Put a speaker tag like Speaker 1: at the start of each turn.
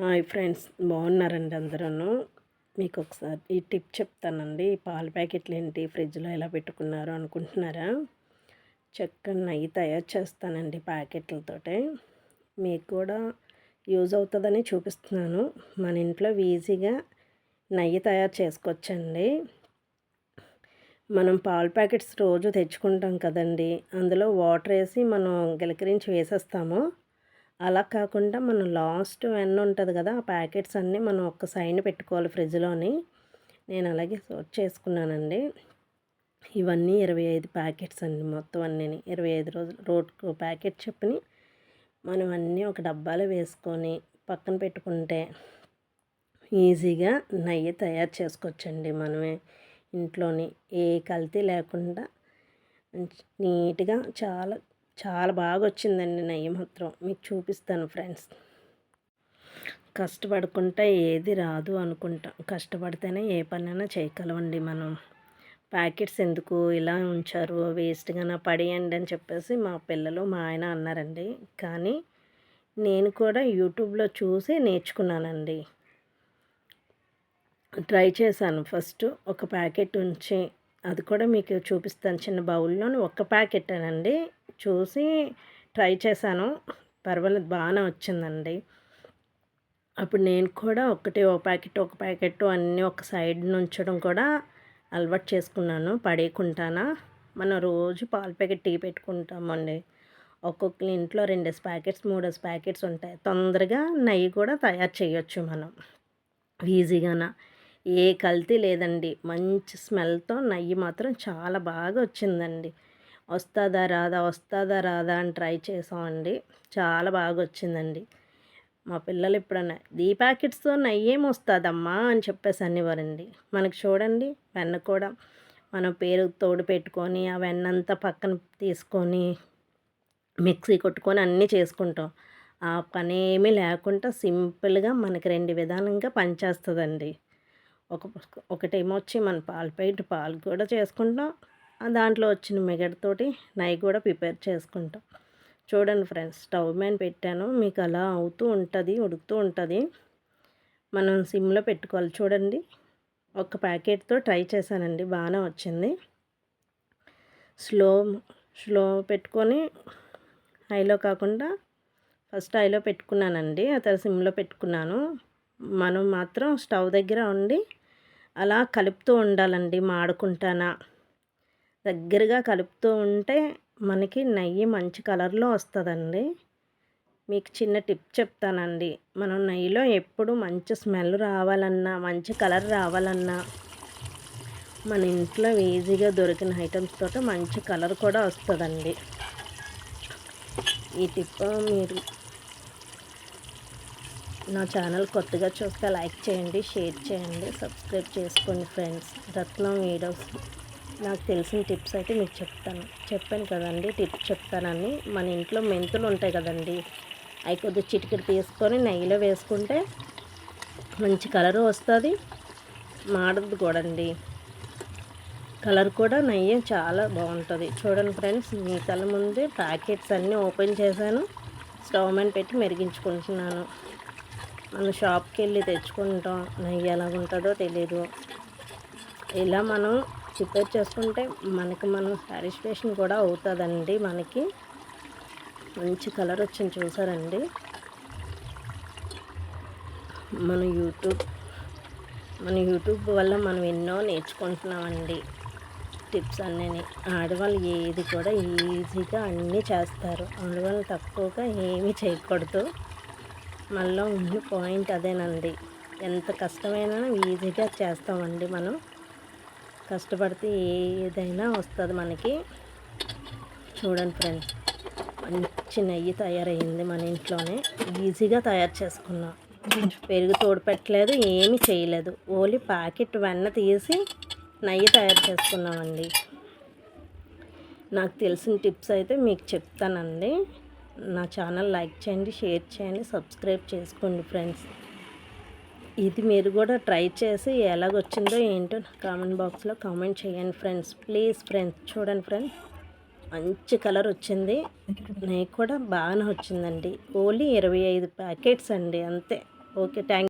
Speaker 1: Hi friends బాగున్నారండి అందరూ మీకు ఒకసారి ఈ టిప్ చెప్తానండి. ఈ పాల ప్యాకెట్లు ఏంటి ఫ్రిడ్జ్లో ఎలా పెట్టుకున్నారు అనుకుంటున్నారా? చక్కగా నెయ్యి తయారు చేస్తానండి ప్యాకెట్లతోటే. మీకు కూడా యూజ్ అవుతుందని చూపిస్తున్నాను. మన ఇంట్లో ఈజీగా నెయ్యి తయారు చేసుకోవచ్చండి. మనం పాల ప్యాకెట్స్ రోజు తెచ్చుకుంటాం కదండి. అందులో వాటర్ వేసి మనం గిలకరించి వేసేస్తాము. అలా కాకుండా మనం లాస్ట్ వెన్న ఉంటుంది కదా ఆ ప్యాకెట్స్ అన్నీ మనం ఒక్క సైడ్ పెట్టుకోవాలి ఫ్రిడ్జ్లోని. నేను అలాగే సోట్ చేసుకున్నానండి. ఇవన్నీ ఇరవై ఐదు ప్యాకెట్స్ అండి మొత్తం అన్నీ ఇరవై ఐదు రోజులు రోడ్కు ప్యాకెట్ చెప్పని మనం అన్నీ ఒక డబ్బాలో వేసుకొని పక్కన పెట్టుకుంటే ఈజీగా నెయ్యి తయారు చేసుకోవచ్చండి మనమే ఇంట్లోని. ఏ కల్తీ లేకుండా నీట్గా చాలా చాలా బాగా వచ్చిందండి నెయ్యి మాత్రం. మీకు చూపిస్తాను ఫ్రెండ్స్. కష్టపడకుండా ఏది రాదు అనుకుంటాం. కష్టపడితేనే ఏ పనైనా చేయగలమండి మనం. ప్యాకెట్స్ ఎందుకు ఇలా ఉంచారు? వేస్ట్గా పడేయండి అని చెప్పేసి మా పిల్లలు మా ఆయన అన్నారండి. కానీ నేను కూడా యూట్యూబ్లో చూసి నేర్చుకున్నానండి. ట్రై చేశాను. ఫస్ట్ ఒక ప్యాకెట్ ఉంచి అది కూడా మీకు చూపిస్తాను. చిన్న బౌల్లోని ఒక్క ప్యాకెట్ అండి చూసి ట్రై చేశాను. పర్వాలేదు బాగానే వచ్చిందండి. అప్పుడు నేను కూడా ఒకటి ఒక ప్యాకెట్ ఒక ప్యాకెట్ అన్నీ ఒక సైడ్ నుంచడం కూడా అలవాటు చేసుకున్నాను పడేయకుంటానా మనం రోజు పాల ప్యాకెట్ టీ పెట్టుకుంటామండి. ఒక్కొక్క ఇంట్లో రెండేసి ప్యాకెట్స్ మూడేసి ప్యాకెట్స్ ఉంటాయి. తొందరగా నెయ్యి కూడా తయారు చేయొచ్చు మనం. ఈజీగాన. ఏ కల్తీ లేదండి. మంచి స్మెల్తో నెయ్యి మాత్రం చాలా బాగా వచ్చిందండి. వస్తుందా రాదా వస్తుందా రాదా అని ట్రై చేసామండి. చాలా బాగా వచ్చిందండి మా పిల్లలు ఎప్పుడన్నా ఈ ప్యాకెట్స్తో నయ్యేం వస్తుందమ్మా అని చెప్పేసి అనేవారండి. మనకు చూడండి వెన్న కూడా మనం పేరు తోడు పెట్టుకొని ఆ వెన్నంతా పక్కన తీసుకొని మిక్సీ కొట్టుకొని అన్నీ చేసుకుంటాం. ఆ పని ఏమీ లేకుండా సింపుల్గా మనకి రెండు విధానంగా పనిచేస్తుందండి. ఒక ఒకటేమో వచ్చి మన పాలు పెట్టి పాలు కూడా చేసుకుంటాం. దాంట్లో వచ్చిన మిగడతోటి నై కూడా ప్రిపేర్ చేసుకుంటాం. చూడండి ఫ్రెండ్స్ స్టవ్ మీద పెట్టాను. మీకు అలా అవుతూ ఉంటుంది ఉడుకుతూ ఉంటుంది. మనం సిమ్లో పెట్టుకోవాలి. చూడండి ఒక ప్యాకెట్తో ట్రై చేశానండి. బాగానే వచ్చింది. స్లో స్లో పెట్టుకొని హైలో కాకుండా ఫస్ట్ హైలో పెట్టుకున్నానండి. ఆ తర్వాత సిమ్లో పెట్టుకున్నాను. మనం మాత్రం స్టవ్ దగ్గర ఉండి అలా కలుపుతూ ఉండాలండి మాడుకుంటానా. దగ్గరగా కలుపుతూ ఉంటే మనకి నెయ్యి మంచి కలర్లో వస్తుందండి. మీకు చిన్న టిప్ చెప్తానండి. మనం నెయ్యిలో ఎప్పుడు మంచి స్మెల్ రావాలన్నా మంచి కలర్ రావాలన్నా మన ఇంట్లో ఈజీగా దొరికిన ఐటమ్స్ తోటి మంచి కలర్ కూడా వస్తుందండి. ఈ టిప్ మీరు నా ఛానల్ కొత్తగా చూస్తే లైక్ చేయండి షేర్ చేయండి సబ్స్క్రైబ్ చేసుకోండి ఫ్రెండ్స్. రత్నం వీడియోస్. నాకు తెలిసిన టిప్స్ అయితే మీకు చెప్తాను. చెప్పాను కదండి టిప్స్ చెప్తానని. మన ఇంట్లో మెంతులు ఉంటాయి కదండి అవి కొద్దిగా చిటికెడు తీసుకొని నెయ్యిలో వేసుకుంటే మంచి కలర్ వస్తుంది. మాడద్దు కూడా అండి కలర్ కూడా నెయ్యి చాలా బాగుంటుంది. చూడండి ఫ్రెండ్స్ మీ కళ్ళ ముందే ప్యాకెట్స్ అన్నీ ఓపెన్ చేశాను. స్టవ్ మీద పెట్టి మెరిగించుకుంటున్నాను. మనం షాప్కి వెళ్ళి తెచ్చుకుంటాం. నెయ్యి ఎలాగుంటుందో తెలీదు. ఇలా మనం ప్రిపేర్ చేసుకుంటే మనకి మనం సాటిస్ఫాక్షన్ కూడా అవుతుందండి మనకి. మంచి కలర్ వచ్చింది చూసారండి. మన యూట్యూబ్ మన యూట్యూబ్ వల్ల మనం ఎన్నో నేర్చుకుంటున్నామండి. టిప్స్ అన్నీ ఆడవాళ్ళు ఏది కూడా ఈజీగా అన్నీ చేస్తారు. ఆడవాళ్ళు తక్కువగా ఏమీ చేయకూడదు. మళ్ళీ ఉన్న పాయింట్ అదేనండి. ఎంత కష్టమైనా ఈజీగా చేస్తామండి మనం. కష్టపడితే ఏదైనా వస్తుంది మనకి. చూడండి ఫ్రెండ్స్ మంచి నెయ్యి తయారైంది మన ఇంట్లోనే. ఈజీగా తయారు చేసుకున్నాం. పెరుగు తోడు పెట్టలేదు ఏమీ చేయలేదు. ఓన్లీ ప్యాకెట్ వెన్న తీసి నెయ్యి తయారు చేసుకున్నామండి. నాకు తెలిసిన టిప్స్ అయితే మీకు చెప్తానండి. నా ఛానల్ లైక్ చేయండి షేర్ చేయండి సబ్స్క్రైబ్ చేసుకోండి ఫ్రెండ్స్. ఇది మీరు కూడా ట్రై చేసి ఎలాగొచ్చిందో ఏంటో కామెంట్ బాక్స్లో కామెంట్ చేయండి ఫ్రెండ్స్. ప్లీజ్ ఫ్రెండ్స్ చూడండి ఫ్రెండ్స్. మంచి కలర్ వచ్చింది. నాకు కూడా బాగానే వచ్చిందండి. ఓన్లీ ఇరవై ఐదు ప్యాకెట్స్ అండి అంతే. Okay thank